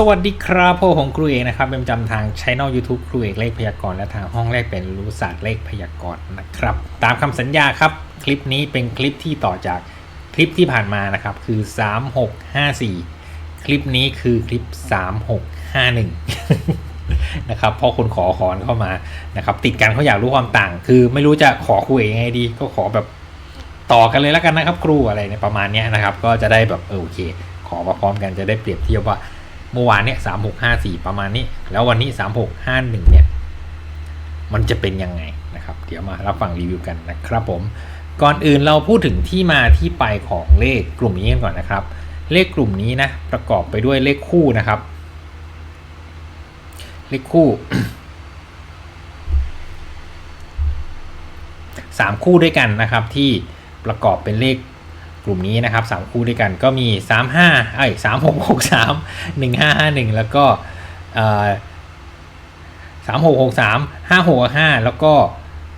สวัสดีครับพวกผมครูเอกนะครับเป็นประจำทางช่อง YouTube ครูเอกเลขพยากรณ์และทางห้องแรกเป็นรู้ศาสตร์เลขพยากรณ์นะครับ ตามคำสัญญาครับ คลิปนี้เป็นคลิปที่ต่อจากคลิปที่ผ่านมานะครับ คือ 3654 คลิปนี้คือคลิป 3651 นะครับเพราะคนขอขอนเข้ามานะครับ ติดกันเขาอยากรู้ความต่าง คือไม่รู้จะขอครูเอกยังไงดี ก็ขอแบบต่อกันเลยแล้วกันนะครับ ครูอะไรในประมาณนี้นะครับ ก็จะได้แบบเออโอเค ขอมาพร้อมกันจะได้เปรียบเทียบว่า เมื่อวานเนี่ยสามหกห้าสี่ประมาณนี้ แล้ววันนี้สามหกห้าหนึ่งเนี่ย มันจะเป็นยังไงนะครับ เดี๋ยวมารับฟังรีวิวกันนะครับผม ก่อนอื่นเราพูดถึงที่มาที่ไปของเลขกลุ่มนี้กันก่อนนะครับ เลขกลุ่มนี้นะประกอบไปด้วยเลขคู่นะครับ เลขคู่สามคู่ด้วยกันนะครับที่ประกอบเป็นเลข ลุ่มนี้นะครับสามคู่ด้วยกันก็มี 3 5เอ้ย3 6 6 3 1 5 5 1 แล้วก็สามหกหกสามห้าหกห้าแล้วก็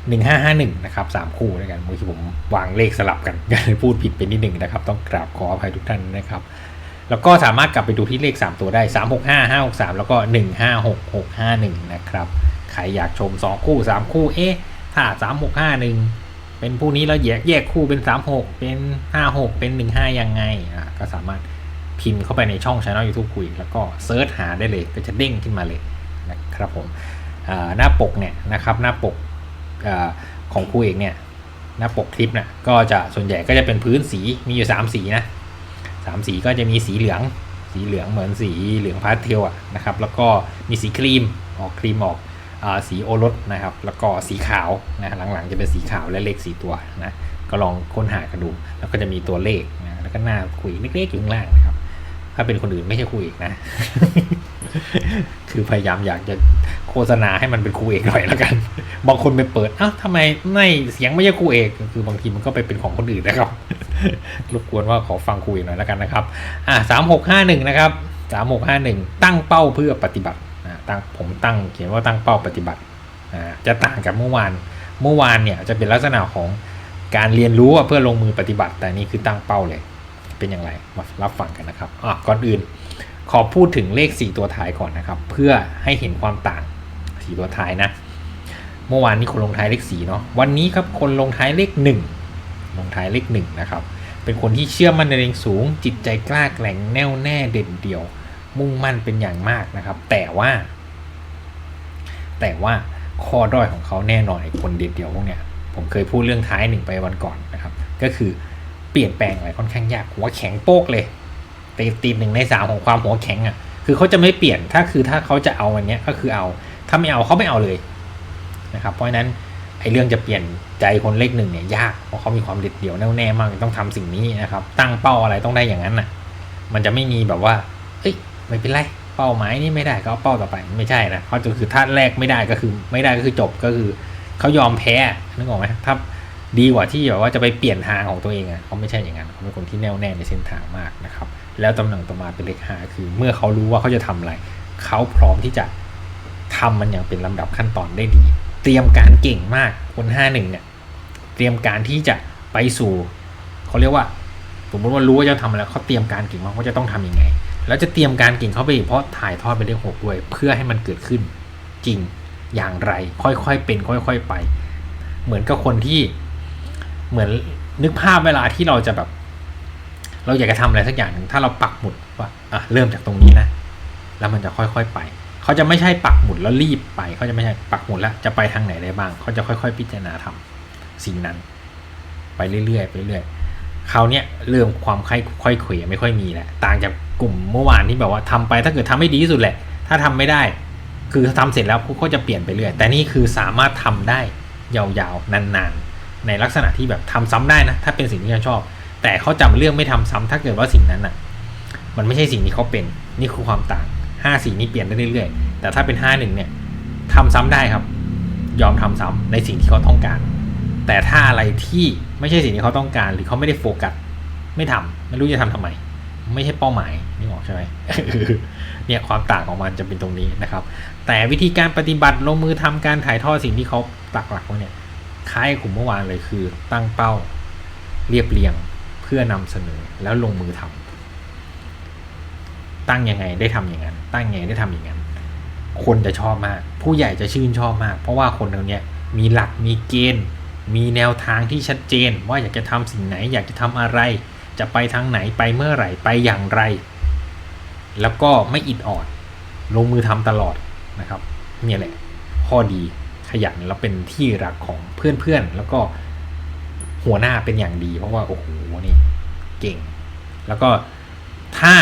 หนึ่งห้าห้าหนึ่งนะครับสามคู่ด้วยกันเมื่อกี้ผมวางเลขสลับกันก็เลยพูดผิดไปนิดหนึ่งนะครับ ต้องกราบขออภัยทุกท่านนะครับแล้วก็สามารถกลับไปดูที่เลข 3 ตัวได้ 3 6 5 5 6 3 แล้วก็ 1 5 6 6 5 1 นะครับ ใครอยากชม 2 คู่ 3 คู่ เอ๊ะ ถ้า 3 6 5 1 เป็นผู้นี้แล้วแยกแยกคู่เป็น3 6เป็น5 6เป็น1 5ยังไงอะก็สามารถพิมพ์เข้าไปในช่องช anel YouTube คุย แล้วก็เซิร์ชหาได้เลยก็จะเด้งขึ้นมาเลยนะครับผมหน้าปกเนี่ยนะครับหน้าปกอของครูเอกเนี่ยหน้าปกคลิปนะก็จะส่วนใหญ่ก็จะเป็นพื้นสีมีอยู่ 3 สีนะสามสีก็จะมีสีเหลือง สีเหลืองเหมือนสีเหลืองพาสเทลอะนะครับแล้วก็มีสีครีมออกครีมออก สีโอรสนะครับ แล้วก็สีขาวนะหลังๆจะเป็นสีขาวและเลขสีตัวนะก็ลองค้นหากันดู แล้วก็จะมีตัวเลขนะแล้วก็หน้าคุยเล็กๆอยู่ข้างล่างนะครับ ถ้าเป็นคนอื่นไม่ใช่ครูเอกนะ คือพยายามอยากจะโฆษณาให้มันเป็นครูเอกหน่อยแล้วกัน บางคนไปเปิดอ้าวทำไมไม่เสียงไม่ใช่ครูเอกคือบางทีมันก็ไปเป็นของคนอื่นนะครับรบกวนว่าขอฟังครูเอกหน่อยแล้วกันนะครับ อ่าสามหกห้าหนึ่งนะครับสามหกห้าหนึ่งตั้งเป้าเพื่อปฏิบัติ ตั้งผมตั้งเขียนว่าตั้งเป้าปฏิบัติจะต่างกับเมื่อวาน เมื่อวานเนี่ยจะเป็นลักษณะของการเรียนรู้เพื่อลงมือปฏิบัติ แต่นี่คือตั้งเป้าเลย เป็นอย่างไรมารับฟังกันนะครับอะก่อนอื่น ขอพูดถึงเลข 4 ตัวท้ายก่อนนะครับ เพื่อให้เห็นความต่าง 4 ตัวท้ายนะ เมื่อวานนี้คนลงท้ายเลข4เนาะ วันนี้ครับคนลงท้ายเลข 1 ลงท้ายเลข1นะครับ เป็นคนที่เชื่อมั่นในเองสูง จิตใจกล้าแกร่งแน่วแน่เด่นเดี่ยว มุ่งมั่นเป็นอย่างมากนะครับ แต่ว่า แต่ว่าข้อด้อยของเขาแน่นอนไอ้คนเดียวพวกเนี้ยผมเคยพูดเรื่องท้ายหนึ่งไปวันก่อนนะครับ ก็คือเปลี่ยนแปลงอะไรค่อนข้างยากหัวแข็งโป๊กเลยตีตีหนึ่งในสามของความหัวแข็งอะคือเขาจะไม่เปลี่ยนถ้าคือถ้าเขาจะเอาอันเนี้ยก็คือเอาถ้าไม่เอาเขาไม่เอาเลยนะครับ เพราะฉะนั้นไอ้เรื่องจะเปลี่ยนใจคนเลขหนึ่งเนี่ยยากเพราะเขามีความเด็ดเดี่ยวแน่วแน่มากต้องทำสิ่งนี้นะครับ ตั้งเป้าอะไรต้องได้อย่างนั้นน่ะ มันจะไม่มีแบบว่า เอ้ยไม่เป็นไร เป้าหมายนี่ไม่ได้ก็เอาเป้าต่อไปไม่ใช่นะเขาจะคือถ้าแรกไม่ได้ก็คือไม่ได้ก็คือจบก็คือเขายอมแพ้นึกออกไหมถ้าดีกว่าที่แบบว่าจะไปเปลี่ยนทางของตัวเองอะเขาไม่ใช่อย่างนั้นเขาเป็นคนที่แน่วแน่ในเส้นทางมากนะครับ แล้วตำแหน่งต่อมาเป็นเลขห้าคือ เมื่อเขารู้ว่าเขาจะทำอะไรเขาพร้อมที่จะทำมันอย่างเป็นลำดับขั้นตอนได้ดี เตรียมการเก่งมากคนห้าหนึ่งเนี่ยเตรียมการที่จะไปสู่เขาเรียกว่าสมมติว่ารู้ว่าจะทำอะไรเขาเตรียมการเก่งมากว่าจะต้องทำยังไง แล้วจะเตรียมการเก่งเข้าไปเพราะถ่ายทอดเป็นเลขหกด้วย เพื่อให้มันเกิดขึ้นจริงอย่างไร ค่อยๆเป็น ค่อย ๆไป เหมือนกับคนที่เหมือนนึกภาพเวลาที่เราจะแบบ เราอยากจะทำอะไรสักอย่างหนึ่งถ้าเราปักหมุดว่าอะเริ่มจากตรงนี้นะแล้วมันจะค่อยๆไปเขาจะไม่ใช่ปักหมุดแล้วรีบไปเขาจะไม่ใช่ปักหมุดแล้วจะไปทางไหนได้บ้างเขาจะค่อย ๆ พิจารณาทำสิ่งนั้น ไปเรื่อยๆไปเรื่อยคราวเนี้ยเรื่องความค่อยค่อยเขวไม่ค่อยมีแหละต่างจาก กลุ่มเมื่อวานที่แบบว่าทำไปถ้าเกิดทำไม่ดีที่สุดแหละ ถ้าทำไม่ได้ คือทำเสร็จแล้วก็จะเปลี่ยนไปเรื่อยแต่นี่คือสามารถทำได้ยาวๆนานๆ ในลักษณะที่แบบทำซ้ำได้นะ ถ้าเป็นสิ่งที่เราชอบ แต่เขาจำเรื่องไม่ทำซ้ำถ้าเกิดว่าสิ่งนั้นอะ มันไม่ใช่สิ่งที่เขาเป็นนี่คือความต่างห้าสีนี้เปลี่ยนได้เรื่อยๆแต่ถ้าเป็นห้าหนึ่งเนี่ยทำซ้ำได้ครับ ยอมทำซ้ำในสิ่งที่เขาต้องการ แต่ถ้าอะไรที่ไม่ใช่สิ่งที่เขาต้องการ หรือเขาไม่ได้โฟกัสไม่ทำไม่รู้จะทำทำไม ไม่ใช่เป้าหมายนี่บอกใช่ไหมเนี่ยความต่างของมันจะเป็นตรงนี้นะครับ แต่วิธีการปฏิบัติลงมือทำการถ่ายทอดสิ่งที่เขาปักหลักไว้เนี่ยคล้ายกลุ่มเมื่อวานเลยคือ ตั้งเป้าเรียบเรียงเพื่อนำเสนอแล้วลงมือทำตั้งยังไงได้ทำอย่างนั้น ตั้งยังไงได้ทำอย่างนั้น คนจะชอบมาก ผู้ใหญ่จะชื่นชอบมาก เพราะว่าคนตรงนี้มีหลักมีเกณฑ์ มีแนวทางที่ชัดเจน ว่าอยากจะทำสิ่งไหนอยากจะทำอะไร จะไปทางไหนไปเมื่อไหร่ไปอย่างไร แล้วก็ไม่อิดออด ลงมือทำตลอดนะครับนี่แหละข้อดีขยันแล้วเป็นที่รักของเพื่อนๆ แล้วก็หัวหน้าเป็นอย่างดี เพราะว่าโอ้โหนี่เก่ง แล้วก็ถ้า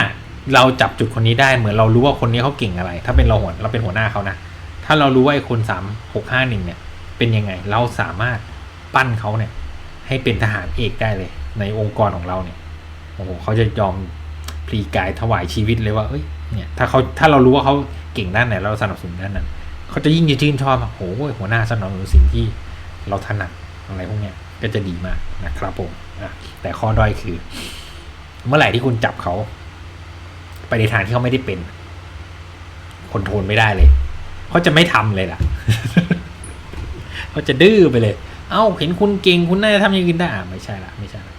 เราจับจุดคนนี้ได้เหมือนเรารู้ว่าคนนี้เขาเก่งอะไร ถ้าเป็นเราหัวเราเป็นหัวหน้าเขานะถ้าเรารู้ว่าไอ้คนสามหกห้าหนึ่งเนี่ยเป็นยังไงเราสามารถปั้นเขาเนี่ยให้เป็นทหารเอกได้เลย ในองค์กรของเราเนี่ย โอ้โหเขาจะยอมพลีกายถวายชีวิตเลยว่าเอ้ยเนี่ยถ้าเขาถ้าเรารู้ว่าเขาเก่งด้านไหนเราสนับสนุนด้านนั้นเขาจะยิ่งจะชื่นชอบโอ้โหหัวหน้าสนับสนุนสิ่งที่เราถนัดอะไรพวกเนี้ยก็จะดีมากนะครับผมแต่ข้อด้อยคือ เมื่อไหร่ที่คุณจับเขา ไปในทางที่เขาไม่ได้เป็นคอนโทรลไม่ได้เลยเขาจะไม่ทำเลยล่ะเขาจะดื้อไปเลย เอ้าเห็นคุณเก่งคุณน่าจะทำอย่างอื่นได้ไม่ใช่ละไม่ใช่ละ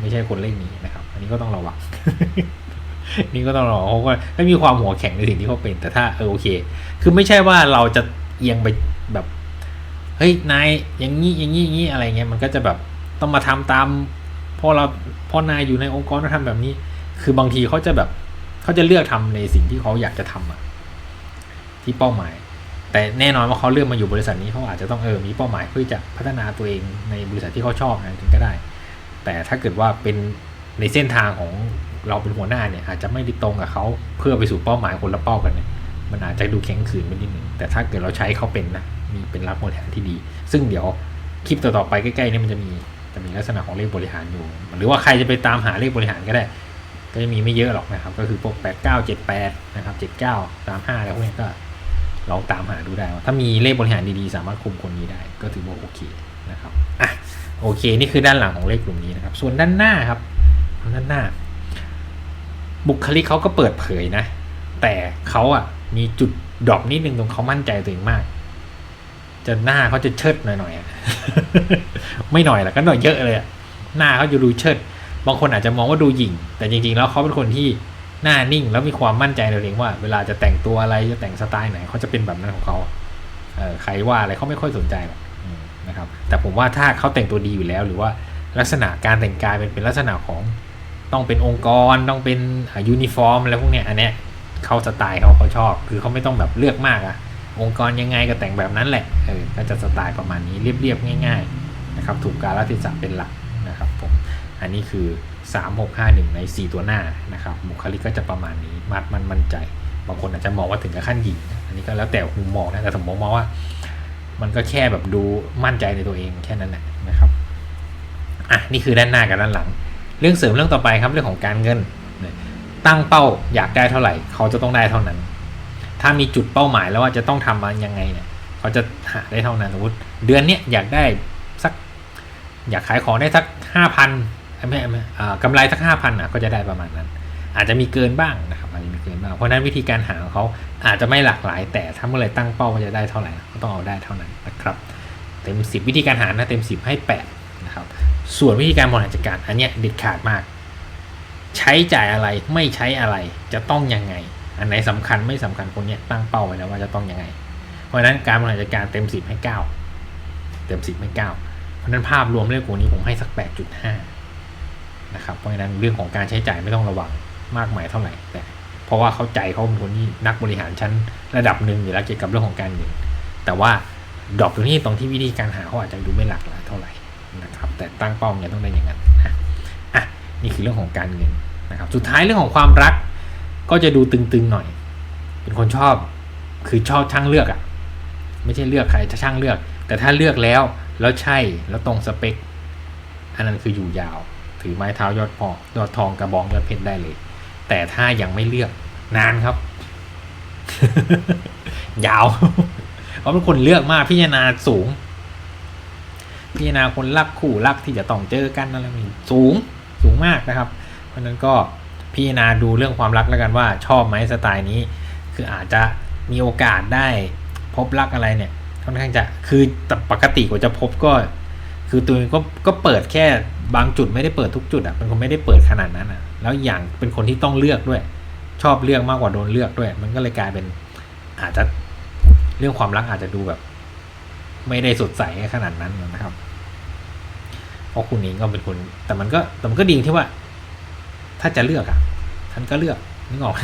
ไม่ใช่คนเล่นนี้นะครับ นี้ก็ต้องระวัง นี่ก็ต้องระวังเพราะว่าไม่มีความหัวแข็งในสิ่งที่เขาเป็น แต่ถ้าเออโอเค คือไม่ใช่ว่าเราจะเอียงไปแบบเฮ้ยนายอย่างนี้อย่างนี้อย่างนี้อะไรเงี้ยมันก็จะแบบต้องมาทำตามเพราะเราเพราะนายอยู่ในองค์กรต้องทำแบบนี้ คือบางทีเขาจะแบบเขาจะเลือกทำในสิ่งที่เขาอยากจะทำอะที่เป้าหมาย แต่แน่นอนว่าเขาเลือกมาอยู่บริษัทนี้เขาอาจจะต้องเออมีเป้าหมายเพื่อจะพัฒนาตัวเองในบริษัทที่เขาชอบนะถึงก็ได้ แต่ถ้าเกิดว่าเป็น ในเส้นทางของเราเป็นหัวหน้าเนี่ยอาจจะไม่ได้ตรงกับเขาเพื่อไปสู่เป้าหมายคนละเป้ากันเนี่ยมันอาจจะดูแข็งขืนไปนิดนึงแต่ถ้าเกิดเราใช้เขาเป็นนะมีเป็นรักบริหารที่ดี ซึ่งเดี๋ยวคลิปต่อๆไปใกล้ๆนี่มันจะมีจะมีลักษณะของเลขบริหารอยู่ หรือว่าใครจะไปตามหาเลขบริหารก็ได้ ก็จะมีไม่เยอะหรอกนะครับ ก็คือพวก 8 9 7 8 นะครับ 79 35อะไรพวกนี้ก็ลองตามหาดูได้ ถ้ามีเลขบริหารดีๆ สามารถคุมคนนี้ได้ ก็ถือว่าโอเคนะครับอะโอเค นี่คือด้านหลังของเลขกลุ่มนี้นะครับ ส่วนด้านหน้าครับ ด้านหน้าบุคลิกเขาก็เปิดเผยนะ แต่เขาอะ มีจุดดรอปนิดนึงตรงเขามั่นใจตัวเองมาก จะหน้าเขาจะเชิดหน่อยๆอะไม่หน่อยละก็หน่อยเยอะเลยหน้าเขาจะดูเชิด บางคนอาจจะมองว่าดูหยิ่ง แต่จริงๆ แล้วเขาเป็นคนที่หน้านิ่งแล้วมีความมั่นใจในตัวเองว่า เวลาจะแต่งตัวอะไรจะแต่งสไตล์ไหนเขาจะเป็นแบบนั้นของเขาเออใครว่าอะไรเขาไม่ค่อยสนใจหรอกนะครับ แต่ผมว่าถ้าเขาแต่งตัวดีอยู่แล้ว หรือว่าลักษณะการแต่งกายเป็นเป็นลักษณะของ ต้องเป็นองค์กรต้องเป็นยูนิฟอร์มอะไรพวกเนี้ยอันเนี้ยเขาสไตล์เขาเขาชอบ คือเขาไม่ต้องแบบเลือกมากอะองค์กรยังไงก็แต่งแบบนั้นแหละเออก็จะสไตล์ประมาณนี้เรียบๆง่ายๆนะครับถูกกาลเทศะเป็นหลักนะครับผมอันนี้คือ 3651 ใน 4 ตัวหน้านะครับบุคลิกก็จะประมาณนี้มัดมันมั่นใจ บางคนอาจจะมองว่าถึงกับขั้นหยิงอันนี้ก็แล้วแต่มุมมองนะแต่ผมมองว่า มันก็แค่แบบดูมั่นใจในตัวเองแค่นั้นแหละนะครับอะนี่คือด้านหน้ากับด้านหลัง เรื่องเสริมเรื่องต่อไปครับเรื่องของการเงิน ตั้งเป้าอยากได้เท่าไหร่ เขาจะต้องได้เท่านั้น ถ้ามีจุดเป้าหมายแล้วว่าจะต้องทำมันยังไงเนี่ยเขาจะหาได้เท่านั้นสมมติเดือนเนี้ยอยากได้สัก อยากขายของได้สักห้าพันไม่ไม่กำไรสักห้าพันอะก็จะได้ประมาณนั้น อาจจะมีเกินบ้างนะครับอาจจะมีเกินบ้างเพราะนั้นวิธีการหาของเขาอาจจะไม่หลากหลาย แต่ถ้าเมื่อไหรตั้งเป้าว่าจะได้เท่าไหร่ก็ต้องเอาได้เท่านั้นนะครับ เต็มสิบวิธีการหานะเต็มสิบให้แปดนะครับ ส่วนวิธีการบริหารจัดการอันเนี้ยเด็ดขาดมาก ใช้จ่ายอะไรไม่ใช้อะไรจะต้องยังไง อันไหนสำคัญไม่สำคัญคนเนี้ยตั้งเป้าไว้แล้วว่าจะต้องยังไง เพราะฉะนั้นการบริหารจัดการเต็มสิบให้เก้าเต็มสิบให้เก้าเพราะนั้นภาพรวมเลขกลุ่มนี้ผมให้สักแปดจุดห้านะครับเพราะฉะนั้นเรื่องของการใช้จ่ายไม่ต้องระวังมากมายเท่าไหร่แต่เพราะว่าเขาใจเขาเป็นคนที่นักบริหารชั้นระดับหนึ่งอยู่แล้วเกี่ยวกับเรื่องของการเงินแต่ว่าดรอปตรงนี้ตรงที่วิธีการหาเขาอาจจะดูไม่หลากหลายเท่าไหร่ นะครับแต่ตั้งเป้าเนี่ยต้องได้อย่างนั้นนะอะนี่คือเรื่องของการเงินนะครับสุดท้ายเรื่องของความรักก็จะดูตึงๆหน่อย เป็นคนชอบคือชอบช่างเลือกอะไม่ใช่เลือกใครจะช่างเลือก แต่ถ้าเลือกแล้วแล้วใช่แล้วตรงสเปค อันนั้นคืออยู่ยาว ถือไม้เท้ายอดพอยอดทองกระบองยอดเพชรได้เลย แต่ถ้ายังไม่เลือกนานครับ ยาวเพราะเป็นคนเลือกมากพิจารณาสูง พิจารณาคนรักคู่รักที่จะต้องเจอกันอะไรนี่สูงสูงมากนะครับ เพราะฉะนั้นก็พิจารณาดูเรื่องความรักแล้วกันว่า ชอบไหมสไตล์นี้ คืออาจจะมีโอกาสได้พบรักอะไรเนี่ยค่อนข้างจะคือแต่ปกติกว่าจะพบก็ คือตัวเองก็ก็เปิดแค่บางจุดไม่ได้เปิดทุกจุดอะเป็นคนไม่ได้เปิดขนาดนั้นอะ แล้วอย่างเป็นคนที่ต้องเลือกด้วยชชอบเลือกมากกว่าโดนเลือกด้วย มันก็เลยกลายเป็นอาจจะเรื่องความรักอาจจะดูแบบ ไม่ได้สดใสขนาดนั้นนะครับ เพราะคุณเองก็เป็นคน แต่มันก็แต่มันก็ดีที่ว่า ถ้าจะเลือกอะท่านก็เลือกนึกออก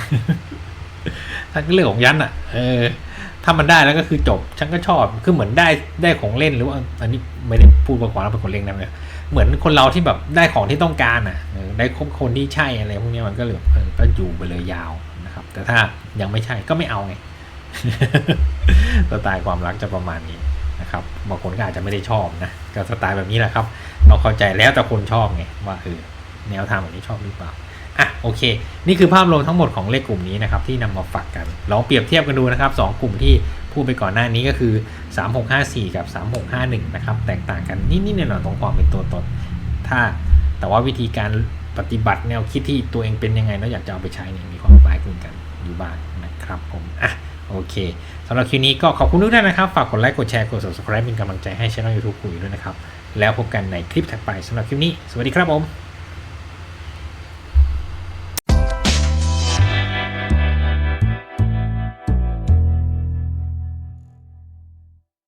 ท่านก็เลือกของยันอะ เออ ถ้ามันได้แล้วก็คือจบฉันก็ชอบคือเหมือนได้ได้ของเล่นหรือว่า อันนี้ไม่ได้พูดประกอบเราเป็นคนเล่นนะเนี่ยเหมือนคนเราที่แบบได้ของที่ต้องการอะได้คบคนที่ใช่อะไรพวกนี้มันก็เลยเออก็อยู่ไปเลยยาวนะครับ แต่ถ้ายังไม่ใช่ก็ไม่เอาไงสไตล์ความรักจะประมาณนี้ นะครับบางคนก็อาจจะไม่ได้ชอบนะก็สไตล์แบบนี้แหละครับ เราเข้าใจแล้วแต่คนชอบไงว่าเออแนวทางแบบนี้ชอบหรือเปล่าอะโอเค นี่คือภาพรวมทั้งหมดของเลขกลุ่มนี้นะครับที่นำมาฝากกันลองเปรียบเทียบกันดูนะครับสองกลุ่มที่พูดไปก่อนหน้านี้ก็คือ 3654 กับ 3651 นะครับ แตกต่างกันนิดๆหน่อยๆตรงความเป็นตัวตนถ้าแต่ว่าวิธีการปฏิบัติแนวคิดที่ตัวเองเป็นยังไงแล้วอยากจะเอาไปใช้เนี่ยมีความคล้ายคลึงกันอยู่บ้างนะครับผมอะ โอเคสำหรับคลิปนี้ก็ขอบคุณทุกท่านนะครับ ฝากกดไลค์ กดแชร์ กด subscribe เป็นกำลังใจให้ช่อง YouTube คุยด้วยนะครับ แล้วพบกันในคลิปถัดไปสำหรับคลิปนี้ สวัสดีครับผม